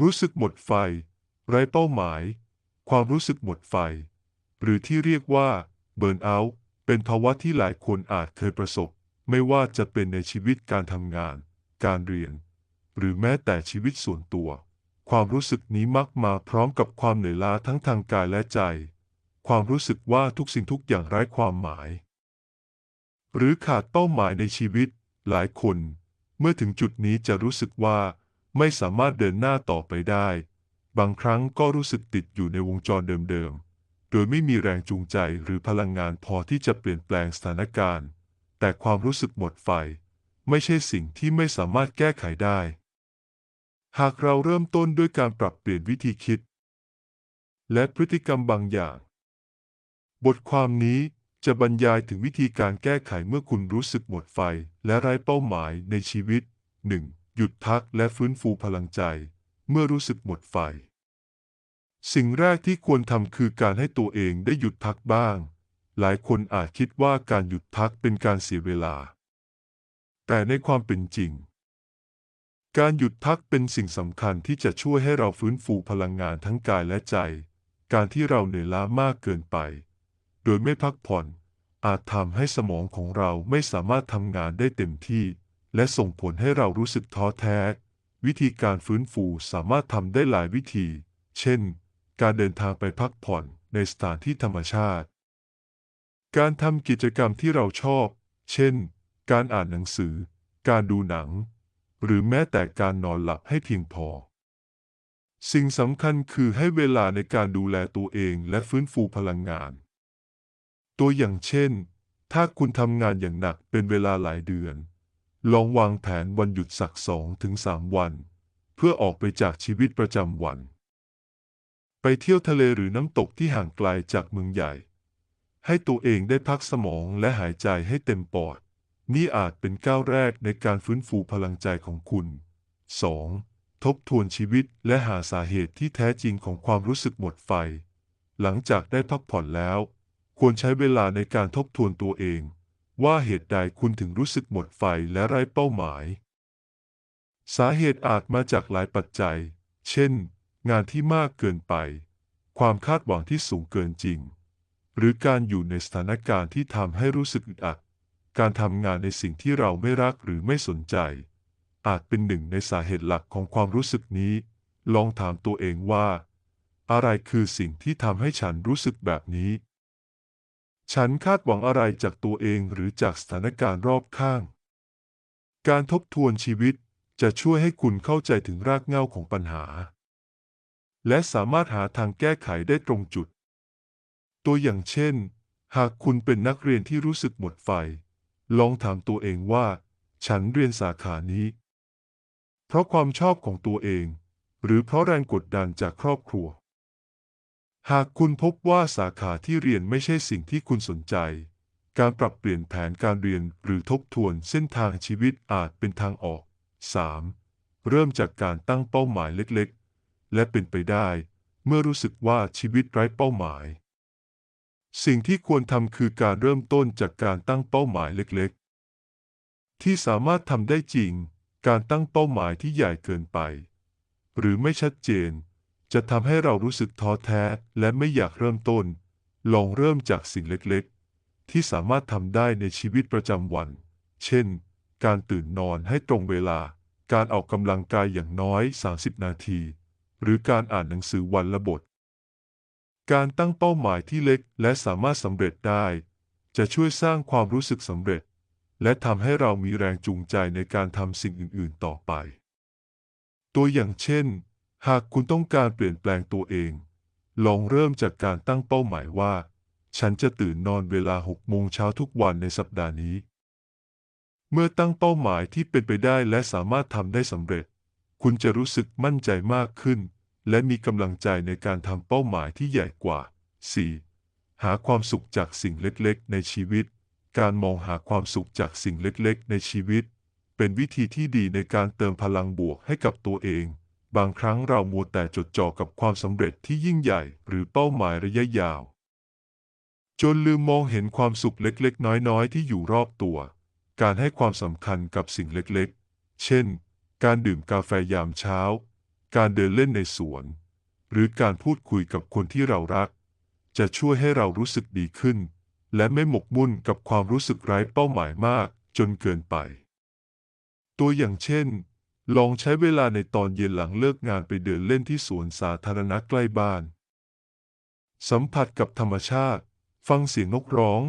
รู้สึกหมดไฟ ไร้เป้าหมาย ความรู้สึกหมดไฟ หรือที่เรียกว่าเบิร์นเอาท์เป็นภาวะที่หลายคนอาจเคยประสบ ไม่ว่าจะเป็นในชีวิตการทำงาน การเรียน หรือแม้แต่ชีวิตส่วนตัว ความรู้สึกนี้มักมาพร้อมกับความเหนื่อยล้าทั้งทางกายและใจ ความรู้สึกว่าทุกสิ่งทุกอย่างไร้ความหมาย หรือขาดเป้าหมายในชีวิต หลายคน เมื่อถึงจุดนี้จะรู้สึกว่า ไม่สามารถเดินหน้าต่อไปได้ บางครั้งก็รู้สึกติดอยู่ในวงจรเดิมๆ โดยไม่มีแรงจูงใจหรือพลังงานพอที่จะเปลี่ยนแปลงสถานการณ์ แต่ความรู้สึกหมดไฟ ไม่ใช่สิ่งที่ไม่สามารถแก้ไขได้ หากเราเริ่มต้นด้วยการปรับเปลี่ยนวิธีคิด และพฤติกรรมบางอย่าง บทความนี้จะบรรยายถึงวิธีการแก้ไขเมื่อคุณรู้สึกหมดไฟและไร้เป้าหมายในชีวิต 1. หยุดพักและฟื้นฟูพลังใจ เมื่อรู้สึกหมดไฟ สิ่งแรกที่ควรทำคือการให้ตัวเองได้หยุดพักบ้าง หลายคนอาจคิดว่าการหยุดพักเป็นการเสียเวลา แต่ในความเป็นจริง การหยุดพักเป็นสิ่งสำคัญที่จะช่วยให้เราฟื้นฟูพลังงานทั้งกายและใจ การที่เราเหนื่อยล้ามากเกินไป โดยไม่พักผ่อนอาจทำให้สมองของเราไม่สามารถทำงานได้เต็มที่ และส่งผลให้เรารู้สึกท้อแท้ วิธีการฟื้นฟูสามารถทำได้หลายวิธี เช่น การเดินทางไปพักผ่อนในสถานที่ธรรมชาติ การทำกิจกรรมที่เราชอบ เช่น การอ่านหนังสือ การดูหนัง หรือแม้แต่การนอนหลับให้เพียงพอ สิ่งสำคัญคือให้เวลาในการดูแลตัวเองและฟื้นฟูพลังงาน ตัวอย่างเช่น ถ้าคุณทำงานอย่างหนักเป็นเวลาหลายเดือน ลองวางแผนวันหยุดสักสองถึงสามวัน เพื่อออกไปจากชีวิตประจำวัน ไปเที่ยวทะเลหรือน้ำตกที่ห่างไกลจากเมืองใหญ่ ให้ตัวเองได้พักสมองและหายใจให้เต็มปอด นี่อาจเป็นก้าวแรกในการฟื้นฟูพลังใจของคุณ 2. ทบทวนชีวิตและหาสาเหตุที่แท้จริงของความรู้สึกหมดไฟ หลังจากได้พักผ่อนแล้ว ควรใช้เวลาในการทบทวนตัวเอง ว่าเหตุใดคุณถึงรู้สึกหมดไฟและไร้เป้าหมาย สาเหตุอาจมาจากหลายปัจจัย เช่น งานที่มากเกินไป ความคาดหวังที่สูงเกินจริง หรือการอยู่ในสถานการณ์ที่ทำให้รู้สึกอึดอัด การทำงานในสิ่งที่เราไม่รักหรือไม่สนใจ อาจเป็นหนึ่งในสาเหตุหลักของความรู้สึกนี้ ลองถามตัวเองว่า อะไรคือสิ่งที่ทำให้ฉันรู้สึกแบบนี้ ฉันคาดหวังอะไรจากตัวเองหรือจากสถานการณ์รอบข้าง การทบทวนชีวิตจะช่วยให้คุณเข้าใจถึงรากเหง้าของปัญหา และสามารถหาทางแก้ไขได้ตรงจุด ตัวอย่างเช่น หากคุณเป็นนักเรียนที่รู้สึกหมดไฟ ลองถามตัวเองว่า ฉันเรียนสาขานี้ เพราะความชอบของตัวเอง หรือเพราะแรงกดดันจากครอบครัว หากคุณพบว่าสาขาที่เรียนไม่ใช่สิ่งที่คุณสนใจ การปรับเปลี่ยนแผนการเรียนหรือทบทวนเส้นทางชีวิตอาจเป็นทางออก 3. เริ่มจากการตั้งเป้าหมายเล็กๆ และเป็นไปได้ เมื่อรู้สึกว่าชีวิตไร้เป้าหมาย สิ่งที่ควรทำคือการเริ่มต้นจากการตั้งเป้าหมายเล็กๆ ที่สามารถทำได้จริง การตั้งเป้าหมายที่ใหญ่เกินไป หรือไม่ชัดเจน จะทำให้เรารู้สึกท้อแท้และไม่อยากเริ่มต้น ลองเริ่มจากสิ่งเล็กๆ ที่สามารถทำได้ในชีวิตประจำวัน เช่น การตื่นนอนให้ตรงเวลา การออกกำลังกายอย่างน้อย 30 นาที หรือการอ่านหนังสือวันละบท การตั้งเป้าหมายที่เล็กและสามารถสำเร็จได้ จะช่วยสร้างความรู้สึกสำเร็จ และทำให้เรามีแรงจูงใจในการทำสิ่งอื่น ๆ ต่อไป ตัวอย่างเช่น หากคุณต้องการเปลี่ยนแปลงตัวเอง ลองเริ่มจากการตั้งเป้าหมายว่า ฉันจะตื่นนอนเวลา6โมงเช้าทุกวันในสัปดาห์นี้ เมื่อตั้งเป้าหมายที่เป็นไปได้และสามารถทำได้สำเร็จ คุณจะรู้สึกมั่นใจมากขึ้น และมีกำลังใจในการทำเป้าหมายที่ใหญ่กว่า 4. หาความสุขจากสิ่งเล็กๆ ในชีวิต การมองหาความสุขจากสิ่งเล็กๆ ในชีวิต เป็นวิธีที่ดีในการเติมพลังบวกให้กับตัวเอง บางครั้งเรามัวแต่จดจ่อกับความสำเร็จที่ยิ่งใหญ่หรือเป้าหมายระยะยาว จนลืมมองเห็นความสุขเล็กๆ น้อยๆ ที่อยู่รอบตัว การให้ความสำคัญกับสิ่งเล็กๆ เช่น การดื่มกาแฟยามเช้า การเดินเล่นในสวน หรือการพูดคุยกับคนที่เรารัก จะช่วยให้เรารู้สึกดีขึ้น และไม่หมกมุ่นกับความรู้สึกไร้เป้าหมายมากจนเกินไป ตัวอย่างเช่น ลองใช้เวลาในตอนเย็นหลังเลิกงานไปเดินเล่นที่สวนสาธารณะใกล้บ้าน สัมผัสกับธรรมชาติ ฟังเสียงนกร้อง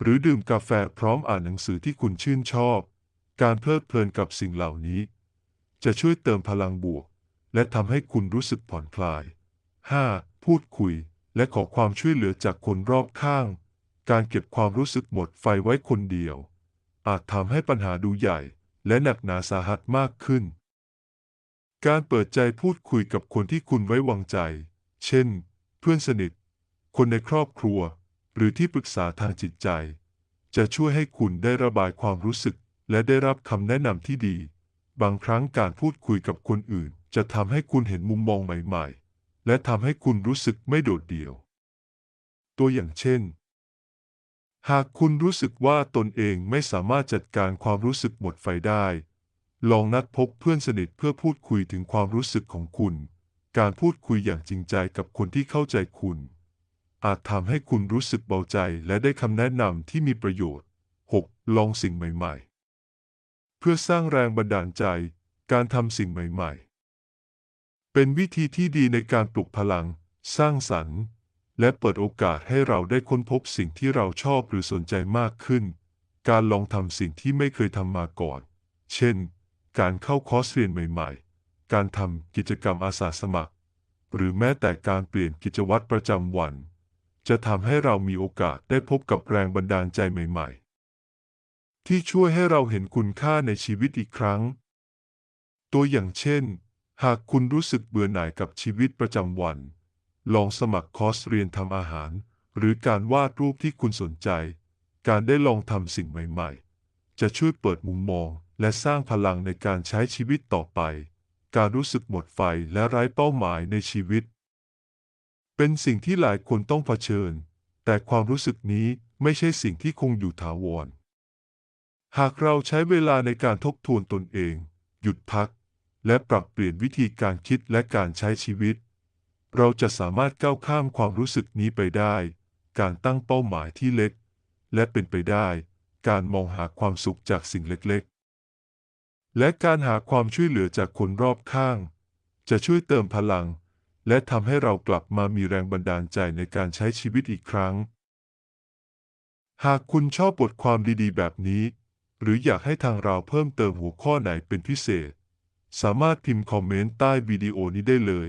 หรือดื่มกาแฟพร้อมอ่านหนังสือที่คุณชื่นชอบ การเพลิดเพลินกับสิ่งเหล่านี้ จะช่วยเติมพลังบวก และทำให้คุณรู้สึกผ่อนคลาย 5. พูดคุย และขอความช่วยเหลือจากคนรอบข้าง การเก็บความรู้สึกหมดไฟไว้คนเดียว อาจทำให้ปัญหาดูใหญ่ และหนักหนาสาหัสมากขึ้น การเปิดใจพูดคุยกับคนที่คุณไว้วางใจ เช่น เพื่อนสนิท คนในครอบครัว หรือที่ปรึกษาทางจิตใจ จะช่วยให้คุณได้ระบายความรู้สึก และได้รับคำแนะนำที่ดี บางครั้งการพูดคุยกับคนอื่น จะทำให้คุณเห็นมุมมองใหม่ ๆ และทำให้คุณรู้สึกไม่โดดเดี่ยว ตัวอย่างเช่น หากคุณรู้สึกว่าตนเองไม่สามารถจัดการความรู้สึกหมดไฟได้ ลองนัดพบเพื่อนสนิทเพื่อพูดคุยถึงความรู้สึกของคุณ การพูดคุยอย่างจริงใจกับคนที่เข้าใจคุณ อาจทำให้คุณรู้สึกเบาใจและได้คำแนะนำที่มีประโยชน์ 6. ลองสิ่งใหม่ ๆ เพื่อสร้างแรงบันดาลใจ การทำสิ่งใหม่ ๆ เป็นวิธีที่ดีในการปลุกพลัง สร้างสรรค์ และเปิดโอกาสให้เราได้ค้นพบสิ่งที่เราชอบหรือสนใจมากขึ้น การลองทำสิ่งที่ไม่เคยทำมาก่อน เช่น การเข้าคอร์สเรียนใหม่ ๆ การทำกิจกรรมอาสาสมัคร หรือแม้แต่การเปลี่ยนกิจวัตรประจำวัน จะทำให้เรามีโอกาสได้พบกับแรงบันดาลใจใหม่ ๆ ที่ช่วยให้เราเห็นคุณค่าในชีวิตอีกครั้ง ตัวอย่างเช่น หากคุณรู้สึกเบื่อหน่ายกับชีวิตประจำวัน ลองสมัครคอร์สเรียนทำอาหาร หรือการวาดรูปที่คุณสนใจ การได้ลองทำสิ่งใหม่ๆ จะช่วยเปิดมุมมองและสร้างพลังในการใช้ชีวิตต่อไป การรู้สึกหมดไฟและไร้เป้าหมายในชีวิต เป็นสิ่งที่หลายคนต้องเผชิญ แต่ความรู้สึกนี้ไม่ใช่สิ่งที่คงอยู่ถาวร หากเราใช้เวลาในการทบทวนตนเอง หยุดพัก และปรับเปลี่ยนวิธีการคิดและการใช้ชีวิต เราจะสามารถก้าวข้ามความรู้สึกนี้ไปได้ การตั้งเป้าหมายที่เล็ก และเป็นไปได้ การมองหาความสุขจากสิ่งเล็กๆ และการหาความช่วยเหลือจากคนรอบข้าง จะช่วยเติมพลัง และทำให้เรากลับมามีแรงบันดาลใจในการใช้ชีวิตอีกครั้ง หากคุณชอบบทความดีๆ แบบนี้ หรืออยากให้ทางเราเพิ่มเติมหัวข้อไหนเป็นพิเศษ สามารถพิมพ์คอมเมนต์ใต้วิดีโอนี้ได้เลย